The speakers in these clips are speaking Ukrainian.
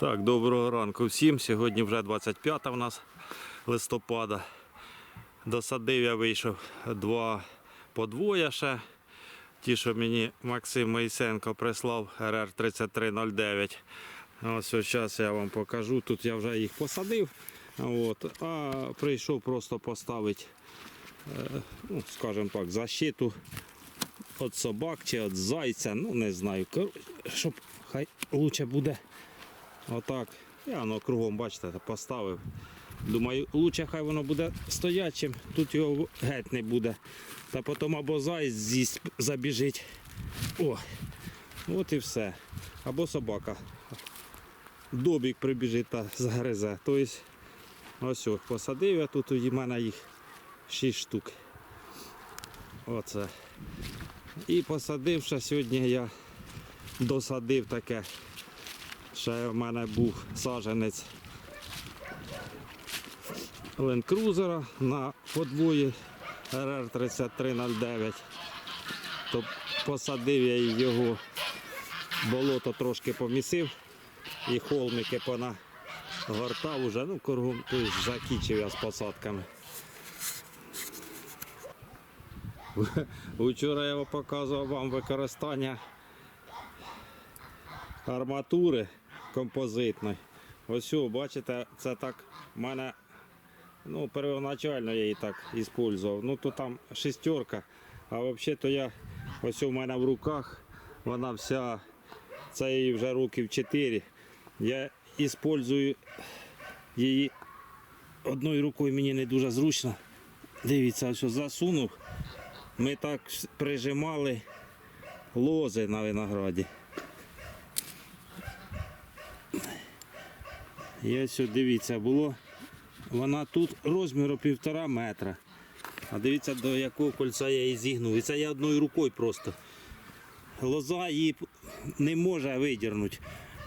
Так, доброго ранку всім. Сьогодні вже 25 у нас листопада. Досадив я вийшов два по двоє ще. Ті, що мені Максим Моїсенко прислав РР 3309. Ось зараз я вам покажу. Тут я вже їх посадив. От, а прийшов просто поставити, е, ну, скажімо так, защиту від собак чи від зайця. Ну не знаю. Щоб хай лучше буде. Отак. Я воно кругом, бачите, поставив. Думаю, лучше хай воно буде стоячим, тут його геть не буде. Та потім або заяць з'їсть, забіжить. О, от і все. Або собака. Добік прибіжить та загризе. Тобто, ось ось, посадив я тут, у мене їх 6 штук. Оце. І посадив ще сьогодні я досадив таке. Ще в мене був саджанець ленд-крузера на подвої РР-3309. То посадив я його, болото трошки помісив і холмики понагортав уже, ну кругом закінчив я з посадками. Вчора я показував вам використання арматури композитної. Ось, бачите, це так в мене ну, первоначально я її так використовував. Ну то там шестерка, а взагалі то я ось у мене в руках, вона вся, це її вже років 4. Я використовую її одною рукою мені не дуже зручно. Дивіться, ось засунув. Ми так прижимали лози на винограді. І ось дивіться, було. Вона тут розміру півтора метра. А дивіться, до якого кольця я її зігнув. І це я одною рукою просто. Лоза її не може видірнути.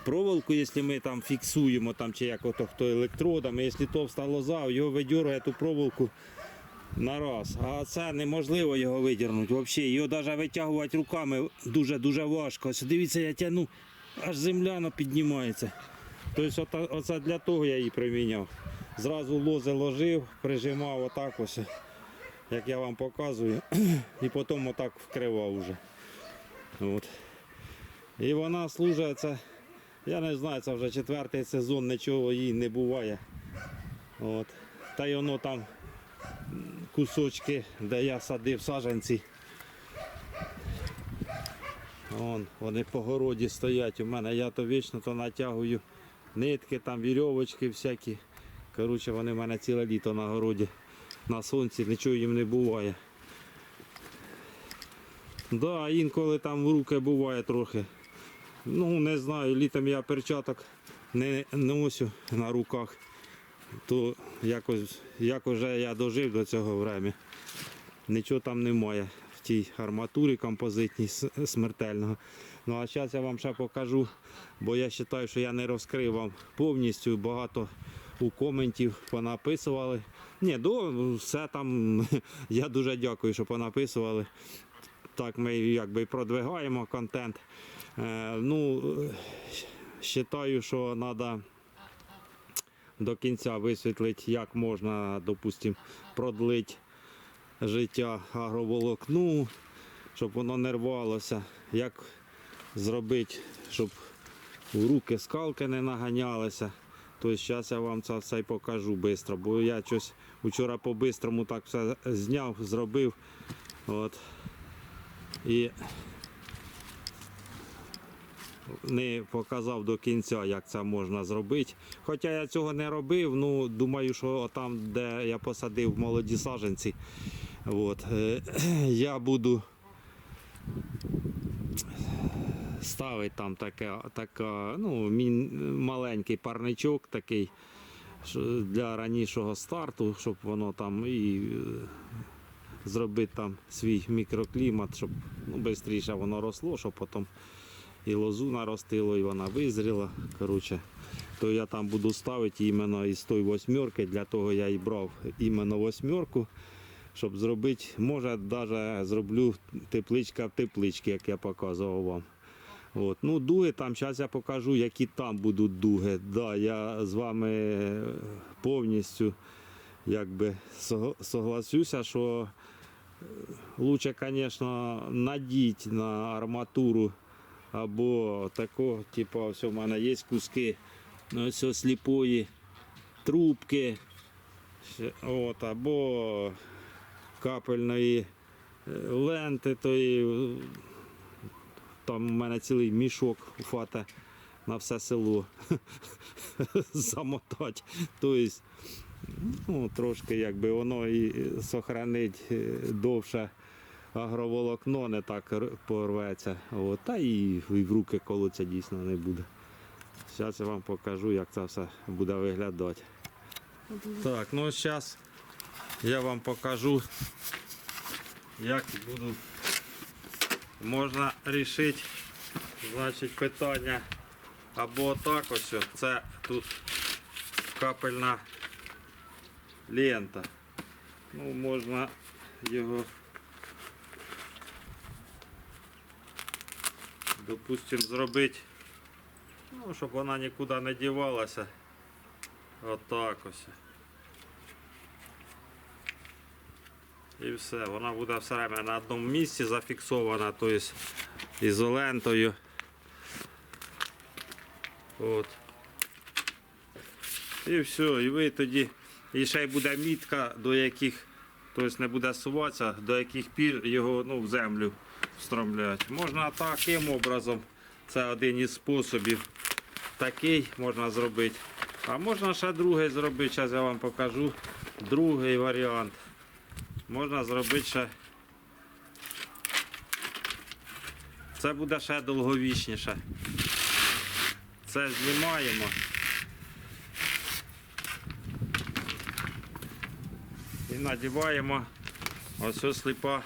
Проволоку, якщо ми там фіксуємо, там, чи як ото хто електродами, якщо товста лоза, його видергує ту проволоку на раз. А це неможливо його видірнути. Взагалі, його навіть витягувати руками дуже-дуже важко. Ось дивіться, я тягну, аж земляно піднімається. Тобто оце для того я її приміняв. Зразу лози ложив, прижимав отак ось, як я вам показую, і потім отак вкривав вже. От. І вона служить, це, я не знаю, це вже четвертий сезон, нічого їй не буває. От. Та й воно там кусочки, де я садив саджанці. Вон, вони по городі стоять у мене. Я то вічно то натягую нитки, там вірьовочки всякі. Коротше, вони в мене ціле літо на городі. На сонці нічого їм не буває. Да, інколи там в руки буває трохи. Ну, не знаю, літом я перчаток не носю на руках. То якось, як вже я дожив до цього времени. Нічого там немає тій арматурі композитній смертельного. Ну а зараз я вам ще покажу, бо я вважаю, що я не розкрив вам повністю багато у коментів понаписували. Ні, до все там я дуже дякую, що понаписували. Так ми якби продвигаємо контент. Е, ну, вважаю, що треба до кінця висвітлити, як можна, допустимо, продлити життя агроволокну, щоб воно не рвалося, як зробити, щоб у руки скалки не наганялися. Тобто зараз я вам це все покажу швидко, бо я щось вчора по-бистрому так все зняв, зробив. От. І не показав до кінця, як це можна зробити. Хоча я цього не робив, ну думаю, що там, де я посадив молоді саджанці, от, е, я буду ставити там таке, така, ну, маленький парничок такий для ранішого старту, щоб воно там і е, зробити там свій мікроклімат, щоб ну, швидше воно росло, щоб потім і лозу наростило, і вона визріла. Коротше, то я там буду ставити іменно із тої восьмерки, для того я і брав іменно восьмерку, щоб зробити, може навіть зроблю тепличка в тепличці, як я показував вам. От. Ну, дуги там, зараз я покажу, які там будуть дуги. Да, я з вами е, повністю якби согласюся, що е, лучше, звісно, надіть на арматуру або такого, типу, ось у мене є куски ну, ось сліпої трубки, от, або капельної е, ленти, тої, е, там у мене цілий мішок фата на все село замотати. Тобто, ну, трошки якби воно і сохранить е, довше агроволокно, не так порветься. От, та і, і в руки колоться дійсно не буде. Зараз я вам покажу, як це все буде виглядати. Так, ну зараз я вам покажу, як буду можна рішити значить, питання або так ось. о, Це тут капельна лента. Ну, можна його, допустим, зробити, ну, щоб вона нікуди не дівалася. Отак ось. І все, вона буде все время на одному місці зафіксована, тобто ізолентою. От. І все, і ви тоді. І ще й буде мітка, до яких, тобто не буде суватися, до яких пір його ну, в землю встромляють. Можна таким образом, це один із способів. Такий можна зробити. А можна ще другий зробити, зараз я вам покажу другий варіант. Можна зробити ще. Це буде ще довговічніше. Це знімаємо. І надіваємо ось сліпа.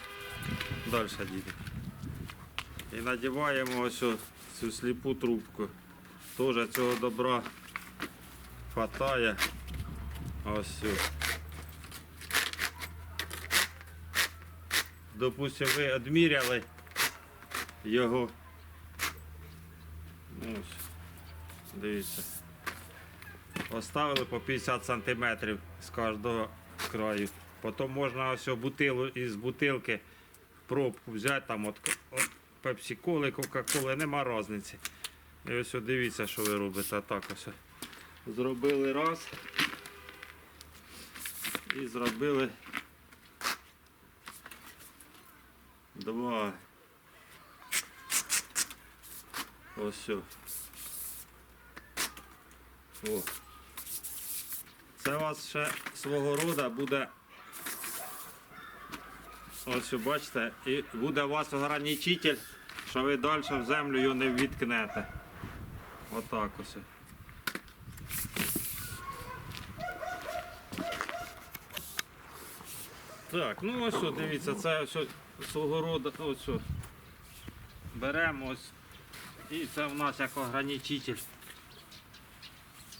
Далі діти. І надіваємо ось ось цю сліпу трубку. Теж цього добра хватає. Ось. Ось. Допустим, ви відміряли його. Ну, ось, дивіться. Оставили по 50 сантиметрів з кожного краю. Потім можна ось бутилу із бутилки пробку взяти там от, от пепсі-коли, кока-коли, нема різниці. І ось дивіться, що ви робите. Так ось. Зробили раз. І зробили Два. Ось. все. О. Це у вас ще свого роду буде. Ось бачите, і буде у вас ограничитель, що ви далі в землю його не відкнете. Отак ось. Так, ну ось, о, дивіться, це ось свого роду, ось. о. Беремо ось. І це в нас як ограничитель.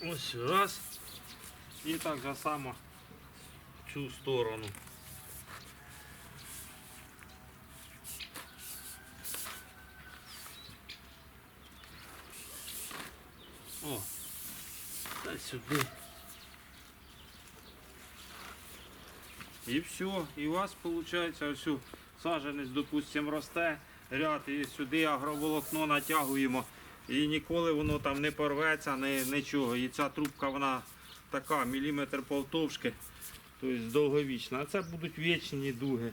Ось раз. І так же само в цю сторону. О, та сюди. І все, і у вас виходить ось у саджанець, допустим, росте ряд і сюди агроволокно натягуємо. І ніколи воно там не порветься, не, нічого. І ця трубка вона така, міліметр повтовшки, тобто довговічна. А це будуть вічні дуги.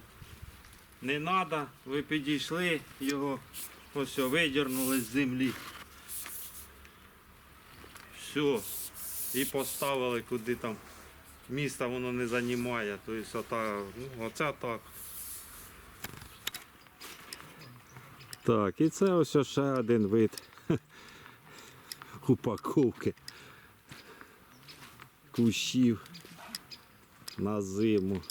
Не треба, ви підійшли його, ось видірнули з землі. Все. І поставили куди там міста воно не займає. Тобто ну, оце так. Так, і це ось ще один вид упаковки кущів на зиму.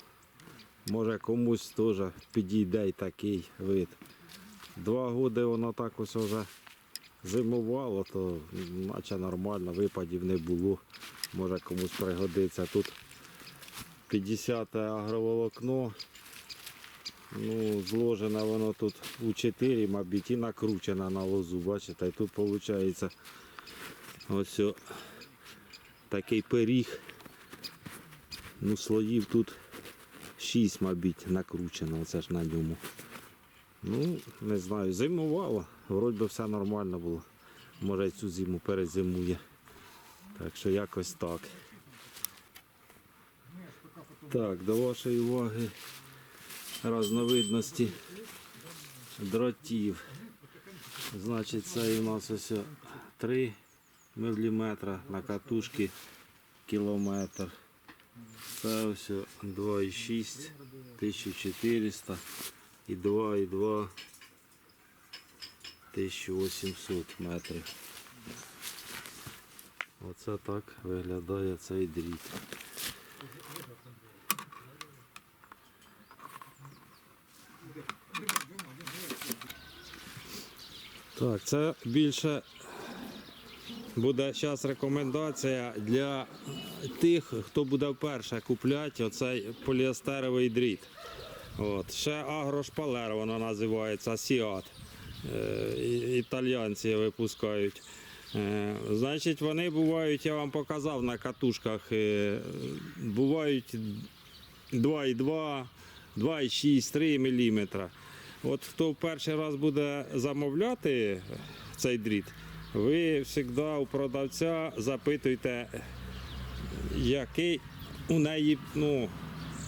Може комусь теж підійде й такий вид. Два роки воно так ось вже зимувало, то наче нормально, випадів не було. Може комусь пригодиться. Тут 50 агроволокно. Ну, зложено воно тут у 4, мабуть, і накручено на лозу, бачите, і тут виходить ось такий пиріг. Ну, слоїв тут 6, мабуть, накручено, оце ж на ньому. Ну, не знаю, зимувало, вроді би все нормально було. Може цю зиму перезимує. Так що якось так. Так, до вашої уваги різновидності дротів. Значить, це у нас ось 3 мм на катушки кілометр. Це ось 2,6 1400 і 2,2 1800 метрів. Оце так виглядає цей дріт. Так, це більше буде зараз рекомендація для тих, хто буде вперше купляти оцей поліестеровий дріт. От. Ще агрошпалер вона називається Сіат. Е, і- Італіянці випускають. Е, Значить, вони бувають, я вам показав на катушках, е, бувають 2,2, 2,6, 3 мм. От хто в перший раз буде замовляти цей дріт, ви завжди у продавця запитуйте, який у неї ну,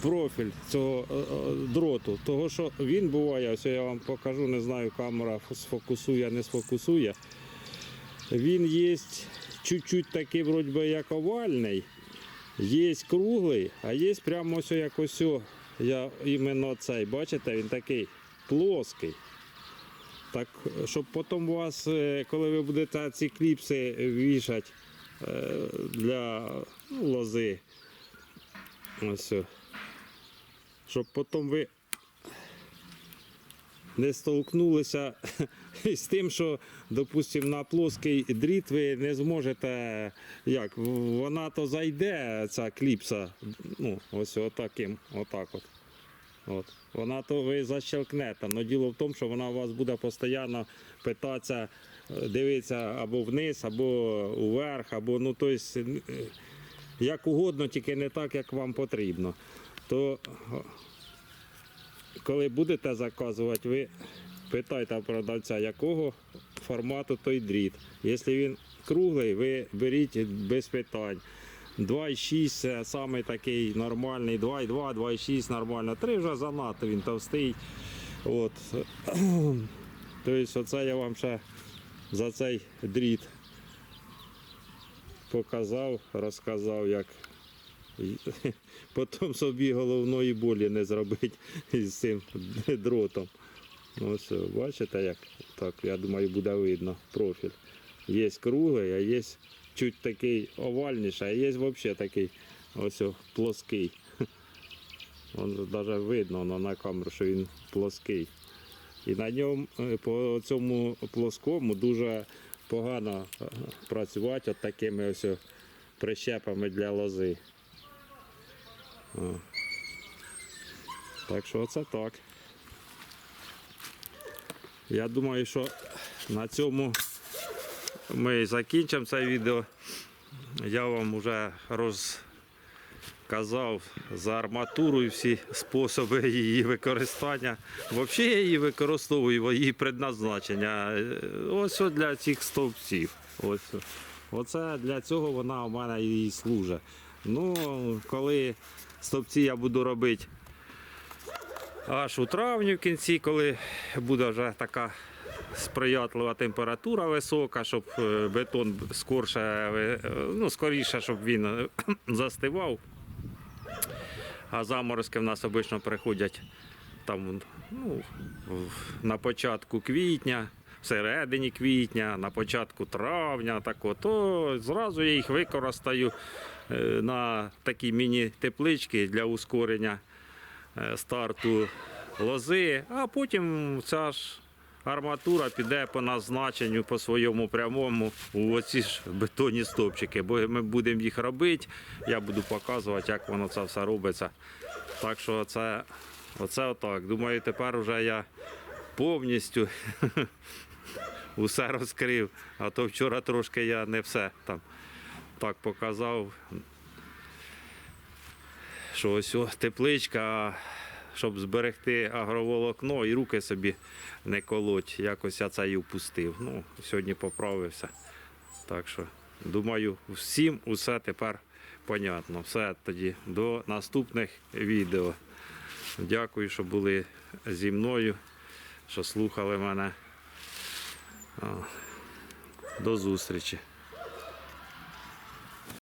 профіль цього е, е, дроту. Того, що він буває, ось я вам покажу, не знаю, камера сфокусує, не сфокусує. Він є чуть-чуть такий, вроді би, як овальний, є круглий, а є прямо ось як ось. Я іменно цей, бачите, він такий плоский. Так, щоб потім у вас, е, коли ви будете ці кліпси вішати е, для ну, лози, ось, щоб потім ви не столкнулися з тим, що, допустимо, на плоский дріт ви не зможете, як, вона то зайде, ця кліпса, ну, ось отаким, отак от. От. Вона то ви защелкнете. але діло в тому, що вона у вас буде постійно питатися, е, дивитися або вниз, або вверх, або ну, тобто, е, як угодно, тільки не так, як вам потрібно. То коли будете заказувати, ви питайте продавця, якого формату той дріт. Якщо він круглий, ви беріть без питань. 2,6 це самий такий нормальний, 2,2, 2,6 нормально. 3 вже занадто, він товстий. От. Тобто оце я вам ще за цей дріт показав, розказав, як потім собі головної болі не зробити із цим дротом. Ось, бачите, як так, я думаю, буде видно профіль. Є круглий, а є чуть такий овальніший, а є взагалі такий ось плоский. Вон навіть видно на камеру, що він плоский. І на ньому е, по цьому плоскому дуже погано е, працювати от такими ось прищепами для лози. О. Так що оце так. Я думаю, що на цьому ми закінчимо це відео. Я вам вже розказав за арматуру і всі способи її використання. Взагалі я її використовую, її предназначення. Е, Ось для цих стовпців. Оце для цього вона у мене і служить. Ну, коли стовпці я буду робити аж у травні в кінці, коли буде вже така сприятлива температура висока, щоб е, бетон скорше, е, ну, скоріше, щоб він е, застивав. А заморозки в нас обично приходять там, ну, на початку квітня, всередині квітня, на початку травня, так от, то зразу я їх використаю на такі міні-теплички для ускорення старту лози, а потім ця ж арматура піде по назначенню, по своєму прямому у оці ж бетонні стовпчики. Бо ми будемо їх робити, я буду показувати, як воно це все робиться. Так що це Оце отак. Думаю, тепер вже я повністю усе розкрив. А то вчора трошки я не все там так показав. Що ось о, тепличка, щоб зберегти агроволокно і руки собі не колоть. Якось я це і впустив. Ну, сьогодні поправився. Так що, думаю, всім усе тепер понятно. Все тоді до наступних відео. Дякую, що були зі мною, що слухали мене. До зустрічі.